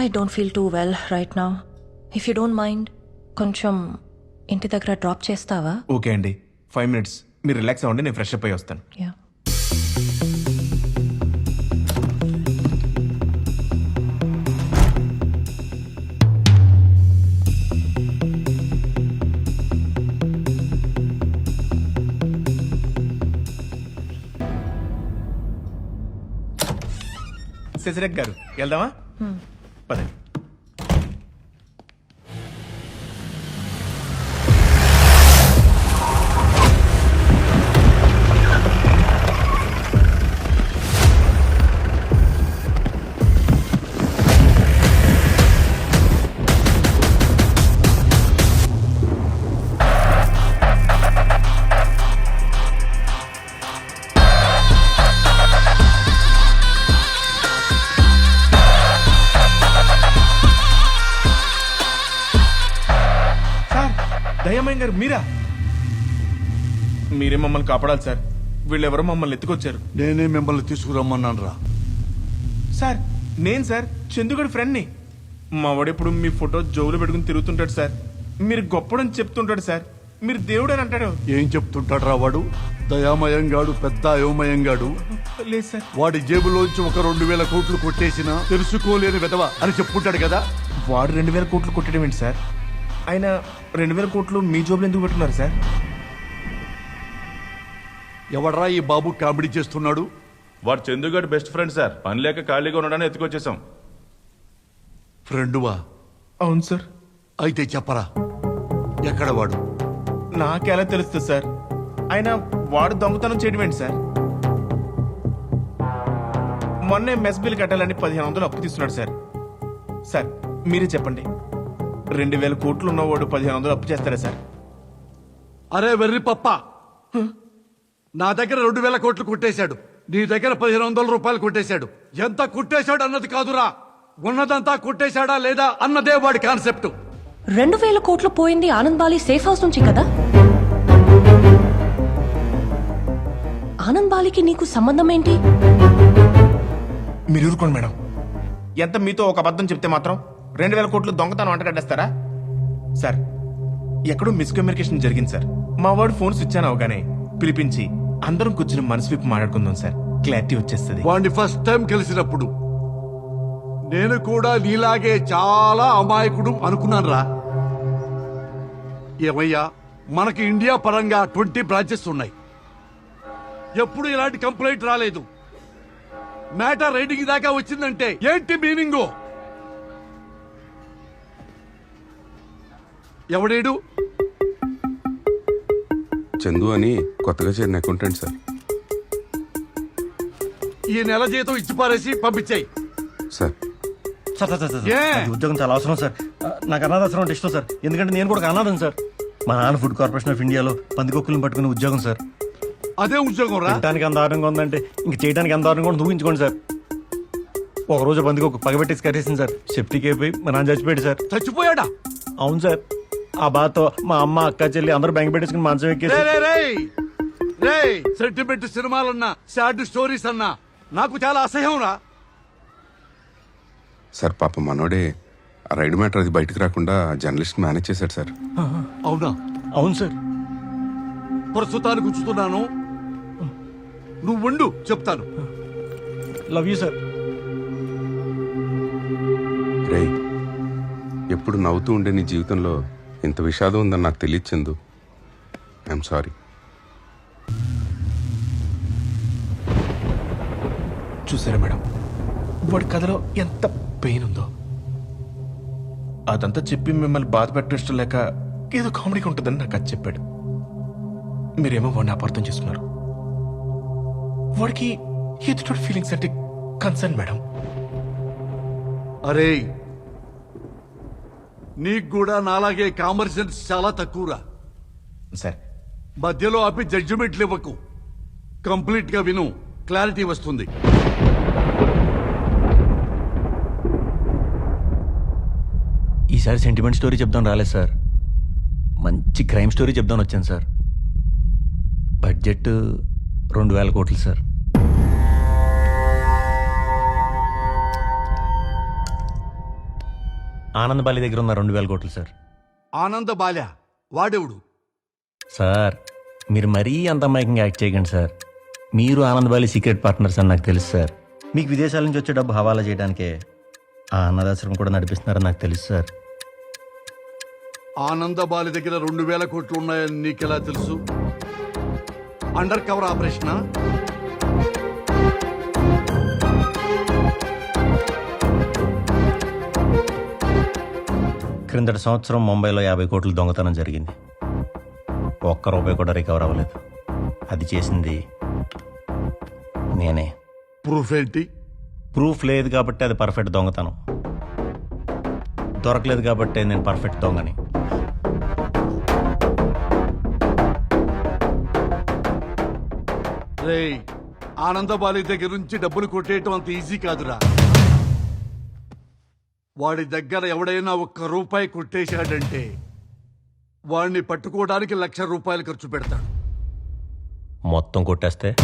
I don't feel too well right నా if you don't mind కొంచెం ఇంటి దగ్గర డ్రాప్ చేస్తావా? ఓకే అండి. Five minutes. మీరు రిలాక్స్ అవ్వండి నేను ఫ్రెష్ అప్ అయి వస్తాను. యా శశిరేఖ్ గారు వెళ్దామా? పదండి సార్ దయ్యమయ్య గారు మీరా? మీరే మమ్మల్ని కాపాడాలి సార్. వీళ్ళెవరో మమ్మల్ని ఎత్తుకొచ్చారు. నేనే మిమ్మల్ని తీసుకురమ్మన్నాను రా సార్ నేను సార్ చందుగడి ఫ్రెండ్ని. మా వాడెప్పుడు మీ ఫోటో జోబులో పెట్టుకుని తిరుగుతుంటాడు సార్. మీరు గొప్పడని చెప్తుంటాడు సార్. మీరు దేవుడు అని అంటాడు. ఏం చెప్తుంటాడు రా వాడు? దయామయంగాడు పెద్ద అయోమయంగాడు. లేదు సార్. వాడి జేబులోంచి ఒక రెండు వేల కోట్లు కొట్టేసినా తెలుసుకోలేని విధవ అని చెప్పుకుంటాడు కదా. వాడు రెండు వేల కోట్లు కొట్టడం ఏంటి సార్? ఆయన రెండు వేల కోట్లు మీ జోబులు ఎందుకు పెట్టుకున్నారు సార్? ఎవడరా ఈ బాబు కామెడీ చేస్తున్నాడు? వాడు చందుగాడు బెస్ట్ ఫ్రెండ్ సార్. పని లేక ఖాళీగా ఉండడానికి ఎత్తుకొచ్చేసాం. ఫ్రెండువా? అవును సార్. అయితే చెప్పరా. ఎక్కడ వాడు? నాకెలా తెలుస్తుంది సార్? ఆయన వాడు దొంగతనం చేయడం ఏంటి సార్? మొన్నే మెస్ బిల్ కట్టాలని పదిహేను వందలు అప్పు తీసుకున్నాడు సార్. సార్ మీరే చెప్పండి. రెండు వేల కోట్లు ఉన్నవాడు పదిహేను వందలు అప్పు చేస్తారా సార్? అరే వెర్రి పప్ప. నా దగ్గర రెండు వేల కోట్లు కొట్టేశాడు. నీ దగ్గర పదిహేను వందల రూపాయలు కొట్టేశాడు. ఎంత కొట్టేశాడు అన్నది కాదురా. ఉన్నదంతా కొట్టేశాడా లేదా అన్నదే వాడి కాన్సెప్ట్. రెండు వేల కోట్లు పోయింది ఆనంద్ బాలి సేఫ్ హౌస్ నుంచి కదా? ఆనంద్ బాలికి నీకు సంబంధం ఏంటి? మీరు ఊరుకోండి మేడం. ఎంత మీతో ఒక అబద్ధం చెప్తే మాత్రం? రెండు వేల కోట్లు దొంగతనం అంటగడ్డేస్తారా సార్ ఎక్కడో మిస్కమ్యూనికేషన్ జరిగింది సార్. మా వాడు ఫోన్ స్విచ్ ఆన్ అవగానే పిలిపించి అందరం కూర్చుని మనసు విప్పి మాట్లాడుకుందాం సార్. క్లారిటీ వచ్చేస్తుంది. వాడిని ఫస్ట్ టైం కలిసినప్పుడు నేను కూడా నీలాగే చాలా అమాయకుడు అనుకున్నాను రా ఏమయ్యా మనకి ఇండియా పరంగా ట్వంటీ బ్రాంచెస్ ఉన్నాయి. ఎప్పుడు ఇలాంటి కంప్లైంట్ రాలేదు. మ్యాటర్ రైడింగ్ దాకా వచ్చిందంటే ఏంటి మీనింగు? ఎవడేడు? చందు అని కొత్తగా చేరిన అకౌంటెంట్ సార్. ఈ నెల జీతం ఇచ్చి పారేసి పంపించాయి. Sir. Sir sir sir sir ఏ? నాకు ఈ ఉద్యోగం చాలా అవసరం సార్. ఆ, నాకు అనాథాశ్రమం అంటే ఇష్టం సార్. ఎందుకంటే నేను కూడా ఒక అనాథం సార్. మా నాన్న ఫుడ్ కార్పొరేషన్ ఆఫ్ ఇండియాలో పందికొక్కులను పట్టుకునే ఉద్యోగం సార్. అదే ఉద్యోగం రా. తినడానికి ఎంత దారుణంగా ఉందంటే ఇంక చేయడానికి ఎంత దారుణంగా ఉందో ఊహించుకోండి సార్. ఒక రోజు పందికొక్కు పగబెట్టేసి కట్టేసింది సార్. సెఫ్టీకి అయిపోయి మా నాన్న చచ్చిపోయాడు సార్. చచ్చిపోయాడా? అవును సార్. ఆ బాధతో మా అమ్మ అక్క చెల్లి అందరూ బ్యాంక్ పెట్టేసుకుని మంచం రే ఎక్కేసి సెంటిమెంట్ సినిమాలన్నా సాడ్ స్టోరీస్ అన్నా నాకు చాలా అసహ్యం రా. సార్ పాప మనోడే ఆ రైడ్ మ్యాటర్ అది బయటకు రాకుండా జర్నలిస్ట్ మేనేజ్ చేశాడు సార్. అవునా? అవును సార్. ప్రస్తుతానికి ఉంచుతున్నాను. నువ్వు ఉండు చెప్తాను. లవ్ యూ సార్ రే ఎప్పుడు నవ్వుతూ ఉండే నీ జీవితంలో ఇంత విషాదం ఉందని నాకు తెలియదు చందు ఐఎమ్ సారీ చూసారా మేడం? వాడి కథలో ఎంత పెయిన్ ఉందో. అదంతా చెప్పి మిమ్మల్ని బాధ పెట్టడం లేక ఏదో కామెడీగా ఉంటుందని నాకు అది చెప్పాడు. మీరేమో వాడిని అపార్థం చేసుకున్నారు. వాడికి ఎదుటి ఫీలింగ్స్ అంటే కన్సర్న్ మేడం. అరే నీకు కూడా నాలాగే కామన్ సెన్స్ చాలా తక్కువరా? సార్. మధ్యలో ఆపి జడ్జిమెంట్లు ఇవ్వకు. కంప్లీట్గా విను. క్లారిటీ వస్తుంది. ఈసారి సెంటిమెంట్ స్టోరీ చెప్దాం రాలేదు సార్. మంచి క్రైమ్ స్టోరీ చెప్దాం వచ్చాను సార్. బడ్జెట్ రెండు వేల కోట్లు సార్. ఆనంద్ బాలి దగ్గర ఉన్న రెండు వేల కోట్లు సార్. ఆనంద బాల్య వాడెవడు? సార్ మీరు మరీ అంత అమాయకంగా యాక్ట్ చేయకండి సార్. మీరు ఆనంద్ బాలి సీక్రెట్ పార్ట్నర్స్ అని నాకు తెలుసు సార్. మీకు విదేశాల నుంచి వచ్చే డబ్బు హవాలా చేయడానికే ఆ అన్నదాశ్రమం కూడా నడిపిస్తున్నారని నాకు తెలుసు సార్. ఆనంద బాలి దగ్గర రెండు వేల కోట్లు ఉన్నాయని నీకెలా తెలుసు? అండర్ కవర్ ఆపరేషనా క్రిందటి సంవత్సరం ముంబైలో యాభై కోట్లు దొంగతనం జరిగింది. ఒక్క రూపాయి కూడా రికవర్ అవ్వలేదు. అది చేసింది నేనే. ప్రూఫ్ ఏంటి? ప్రూఫ్ లేదు కాబట్టి అది పర్ఫెక్ట్ దొంగతనం. దొరకలేదు కాబట్టి నేను పర్ఫెక్ట్ దొంగని. రేయ్ ఆనంద బాలి దగ్గర నుంచి డబ్బులు కొట్టేయటం అంత ఈజీ కాదురా. వాడి దగ్గర ఎవడైనా ఒక్క రూపాయి కొట్టేశాడంటే వాడిని పట్టుకోవడానికి లక్ష రూపాయలు ఖర్చు పెడతాడు. మొత్తం కొట్టేస్తే?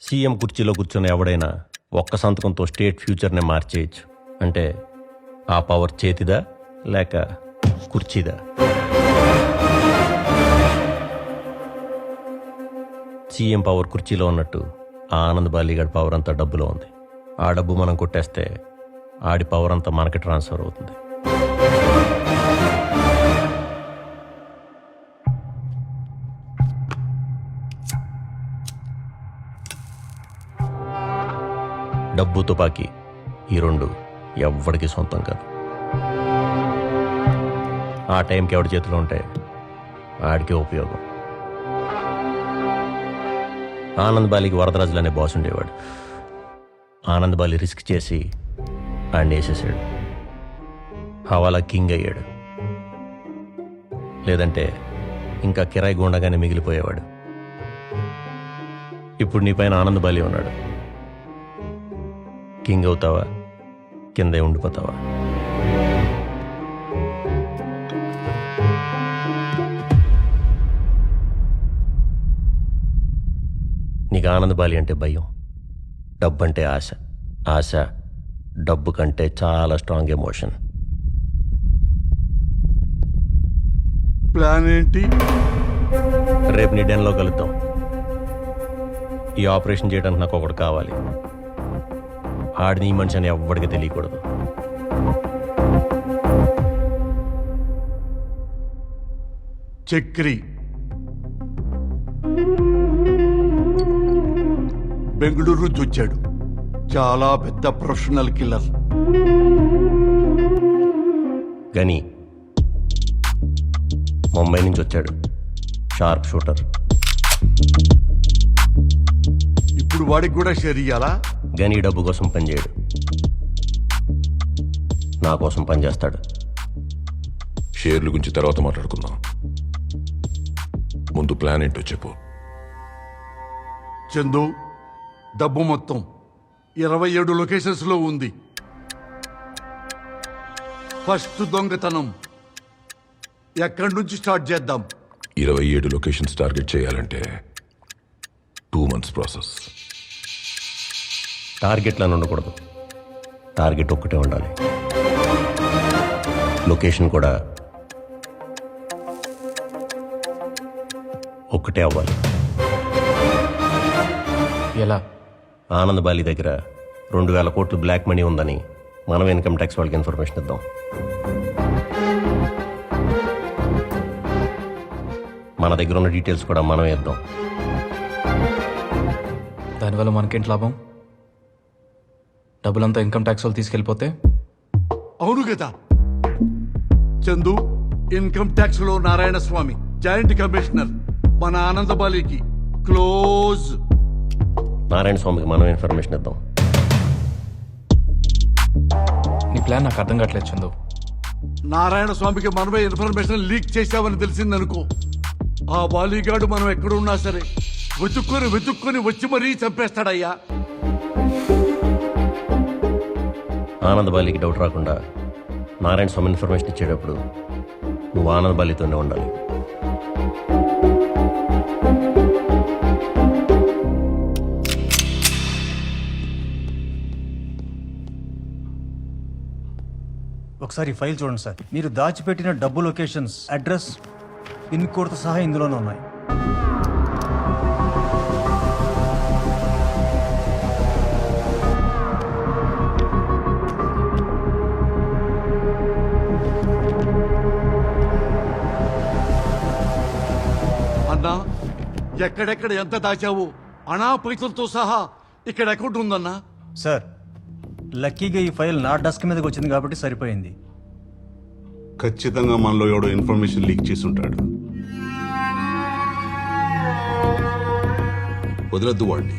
సీఎం కుర్చీలో కూర్చున్న ఎవడైనా ఒక్క సంతకంతో స్టేట్ ఫ్యూచర్ని మార్చేయచ్చు. అంటే ఆ పవర్ చేతిదా లేక కుర్చీదా? సీఎం పవర్ కుర్చీలో ఉన్నట్టు ఆనంద్ బాలీగడ్ పవర్ అంతా డబ్బులో ఉంది. ఆ డబ్బు మనం కొట్టేస్తే ఆడి పవర్ అంతా మనకి ట్రాన్స్ఫర్ అవుతుంది. డబ్బు తుపాకీ ఈ రెండు ఎవ్వడికి సొంతం కాదు. ఆ టైంకి ఎవడి చేతిలో ఉంటే ఆడికే ఉపయోగం. ఆనంద్ బాలికి వరదరాజులు అనే బాస్ ఉండేవాడు. ఆనంద్ బాలి రిస్క్ చేసి ఆయన వేసేసాడు. హవాలా కింగ్ అయ్యాడు. లేదంటే ఇంకా కిరాయి గుండగానే మిగిలిపోయేవాడు. ఇప్పుడు నీ పైన ఆనంద్ బాలి ఉన్నాడు. కింగ్ అవుతావా? కిందే ఉండిపోతావా? నీకు ఆనంద్ బాలి అంటే భయం. డబ్బు అంటే ఆశ. ఆశ డబ్బు కంటే చాలా స్ట్రాంగ్ ఎమోషన్. ప్లాన్ ఏంటి? రేపు నీ డెన్లో కలుద్దాం. ఈ ఆపరేషన్ చేయడానికి నాకు ఒకటి కావాలి. ఆడిని ఈ మనిషి అని ఎవ్వడికి తెలియకూడదు. చక్రి. బెంగళూరు నుంచి వచ్చాడు చాలా పెద్ద ప్రొఫెషనల్ కిల్లర్. గని. ముంబై నుంచి వచ్చాడు. Sharp shooter. ఇప్పుడు వాడికి కూడా షేర్ ఇయ్యాలా? గని డబ్బు కోసం పనిచేయడు. నా కోసం పనిచేస్తాడు. షేర్ల గురించి తర్వాత మాట్లాడుకుందాం. ముందు ప్లాన్ ఏంటో చెప్పు. చందు డబ్బు మొత్తం ఇరవై ఏడు లొకేషన్స్లో ఉంది. ఫస్ట్ దొంగతనం. ఎక్కడి నుంచి స్టార్ట్ చేద్దాం? ఇరవై ఏడు లొకేషన్స్ టార్గెట్ చేయాలంటే టూ మంత్స్ ప్రాసెస్. టార్గెట్లను ఉండకూడదు. టార్గెట్ ఒక్కటే ఉండాలి. లొకేషన్ కూడా ఒక్కటే అవ్వాలి. ఎలా? ఆనంద్ బాలి దగ్గర రెండు వేల కోట్లు బ్లాక్ మనీ ఉందని మనం ఇన్కమ్ ట్యాక్స్ వాళ్ళకి ఇన్ఫర్మేషన్ ఇద్దాం. మన దగ్గర ఉన్న డీటెయిల్స్ కూడా మనమే ఇద్దాం. దానివల్ల మనకేంటి లాభం? డబ్బులంతా ఇన్కమ్ ట్యాక్స్ వాళ్ళు తీసుకెళ్ళిపోతే? అవును కదా చందు ఇన్కమ్ ట్యాక్స్లో నారాయణ స్వామి జాయింట్ కమిషనర్ మన ఆనందబాలికి క్లోజ్. నారాయణ స్వామికి మనం ఇన్ఫర్మేషన్ ఇద్దాం. నీ ప్లాన్ నాకు అర్థం కావట్లేదు చందు. నారాయణ స్వామికి మనమే ఇన్ఫర్మేషన్ లీక్ చేశామని తెలిసిందనుకో. ఆ బాలీగాడు మనం ఎక్కడున్నా సరే వెతుక్కొని వెతుక్కొని వచ్చి మరీ చంపేస్తాడయ్యా. ఆనంద్ బాలికి డౌట్ రాకుండా నారాయణ స్వామి ఇన్ఫర్మేషన్ ఇచ్చేటప్పుడు నువ్వు ఆనంద్ బాలితోనే ఉండాలి. ఒకసారి ఫైల్ చూడండి సార్. మీరు దాచిపెట్టిన డబ్బు లొకేషన్స్ అడ్రస్ పిన్ కోడ్తో సహా ఇందులోనే ఉన్నాయి. అన్నా ఎక్కడెక్కడ ఎంత దాచావు? అనా పైసలతో సహా ఇక్కడ అకౌంట్ ఉందన్నా? సార్ లక్కీగా ఈ ఫైల్ నా డెస్క్ మీదకి వచ్చింది కాబట్టి సరిపోయింది. ఖచ్చితంగా మనలో ఎవడో ఇన్ఫర్మేషన్ లీక్ చేసి ఉంటాడు వదలద్దు వాడిని.